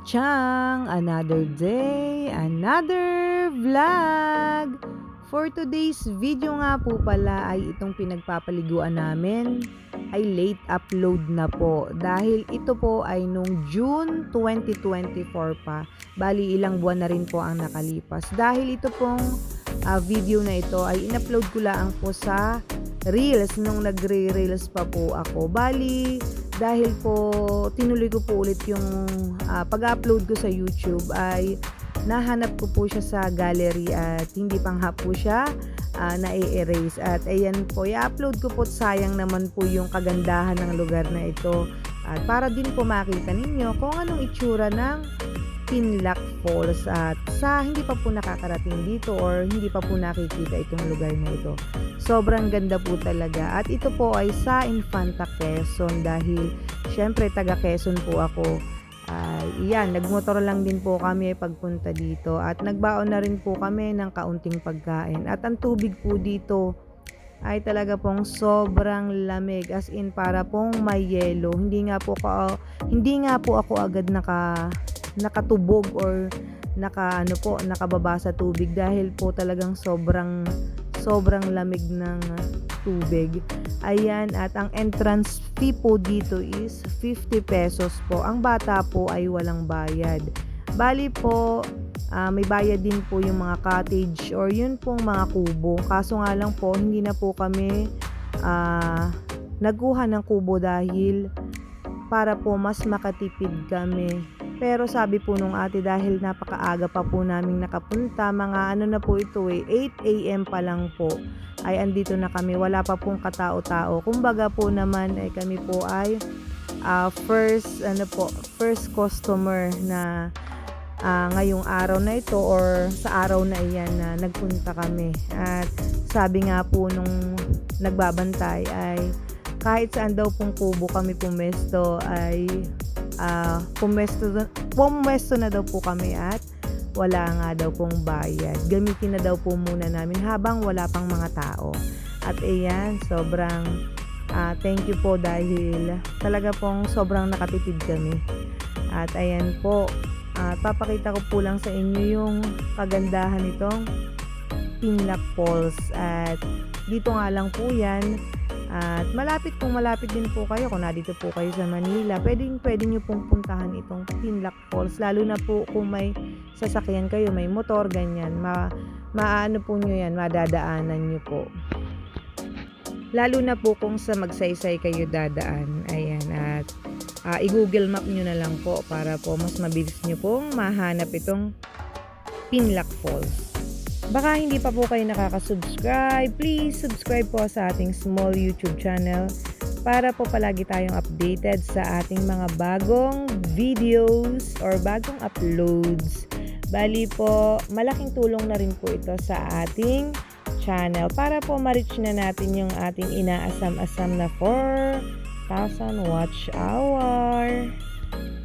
Chang! Another day, another vlog! For today's video nga po pala ay itong pinagpapaliguan namin ay late upload na po dahil ito po ay nung June 2024 pa. Bali ilang buwan na rin po ang nakalipas. Dahil ito pong ah, video na ito ay in-upload ko lang po sa Reels nung nagre-Reels pa po ako. Bali, dahil po tinuloy ko po ulit yung ah, pag-upload ko sa YouTube ay nahanap ko po siya sa gallery at hindi pang hap po siya ah, na-erase at ayan po i-upload ko po sayang naman po yung kagandahan ng lugar na ito. At para din po makita ninyo kung anong itsura ng Pinlock Falls at sa hindi pa po nakakarating dito or hindi pa po nakikita itong lugar na ito sobrang ganda po talaga. At ito po ay sa Infanta Quezon dahil syempre taga Quezon po ako. Ay yan, nagmotor lang din po kami pagpunta dito. At nagbaon na rin po kami ng kaunting pagkain. At ang tubig po dito ay talaga pong sobrang lamig. As in para pong may yelo. Hindi nga po ka, hindi nga po ako agad naka nakatubog or naka ano po nakababa sa tubig. Dahil po talagang sobrang sobrang lamig ng tubig. Ayan, at ang entrance fee po dito is 50 pesos po. Ang bata po ay walang bayad. Bali po, ah, may bayad din po yung mga cottage or yun pong mga kubo. Kaso nga lang po, hindi na po kami ah, nagkuha ng kubo dahil para po mas makatipid kami. Pero sabi po nung ate dahil napakaaga pa po naming nakapunta, mga ano na po ito eh, 8 a.m. pa lang po ay andito na kami. Wala pa pong katao-tao. Kumbaga po naman ay kami po ay ah, first ano po, first customer na ah, ngayong araw na ito or sa araw na iyan na nagpunta kami. At sabi nga po nung nagbabantay ay kahit saan daw pong kubo kami pumesto ay ah pumesto, pumesto na daw po kami at wala nga daw pong bayad. Gamitin na daw po muna namin habang wala pang mga tao. At ayan, sobrang ah, thank you po dahil talaga pong sobrang nakatipid kami. At ayan po, ah, papakita ko po lang sa inyo yung kagandahan nitong Pinlock Falls. At dito nga lang po yan. At malapit kung malapit din po kayo, kung nandito po kayo sa Manila, pwedeng pwede nyo pong puntahan itong Pinlock Falls. Lalo na po kung may sasakyan kayo, may motor, ganyan. Ma, maano po nyo yan, madadaanan nyo po. Lalo na po kung sa magsaysay kayo dadaan. Ayan, at ah, i-google map nyo na lang po para po mas mabilis nyo pong mahanap itong Pinlock Falls. Baka hindi pa po kayo nakaka-subscribe, please subscribe po sa ating small YouTube channel para po palagi tayong updated sa ating mga bagong videos or bagong uploads. Bali po, malaking tulong na rin po ito sa ating channel para po ma-reach na natin yung ating inaasam-asam na 4,000 watch hour.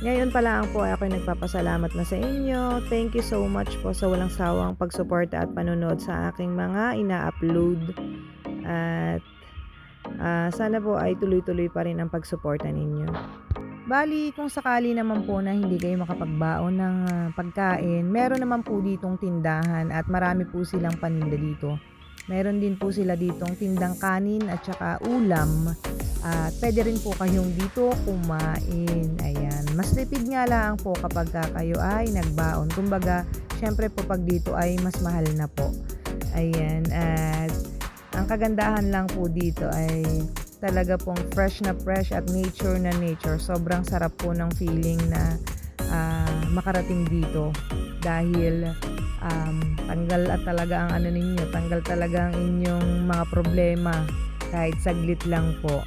Ngayon pa lang po ay ako'y nagpapasalamat na sa inyo. Thank you so much po sa walang sawang pagsuporta at panonood sa aking mga ina-upload. At ah, sana po ay tuloy-tuloy pa rin ang pagsuporta ninyo. Bali, kung sakali naman po na hindi kayo makapagbaon ng ah, pagkain, meron naman po ditong tindahan at marami po silang paninda dito. Meron din po sila ditong tindang kanin at saka ulam. At pwede rin po kayong dito kumain. Ayan. Mas tipid nga lang po kapag ka kayo ay nagbaon. Kumbaga, syempre po pag dito ay mas mahal na po. Ayan. At ang kagandahan lang po dito ay talaga pong fresh na fresh at nature na nature. Sobrang sarap po ng feeling na ah, makarating dito. Dahil um, tanggal at talaga ang ano ninyo, tanggal talaga ang inyong mga problema kahit saglit lang po.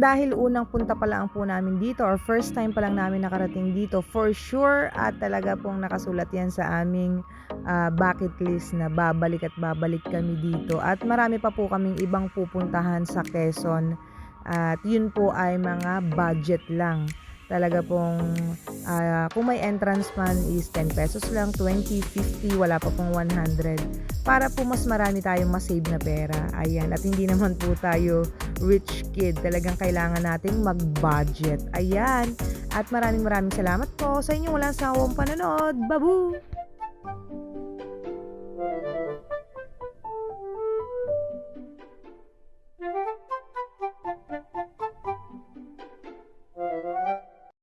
Dahil unang punta pa lang po namin dito or first time pa lang namin nakarating dito, for sure at talaga pong nakasulat yan sa aming ah, bucket list na babalik at babalik kami dito. At marami pa po kaming ibang pupuntahan sa Quezon. At yun po ay mga budget lang. Talaga pong ah, kung may entrance man is 10 pesos lang, 20, 50, wala pa pong 100. Para po mas marami tayong masave na pera. Ayan. At hindi naman po tayo rich kid. Talagang kailangan nating mag-budget. Ayan. At maraming maraming salamat po sa inyong walang sawang panonood. Babu!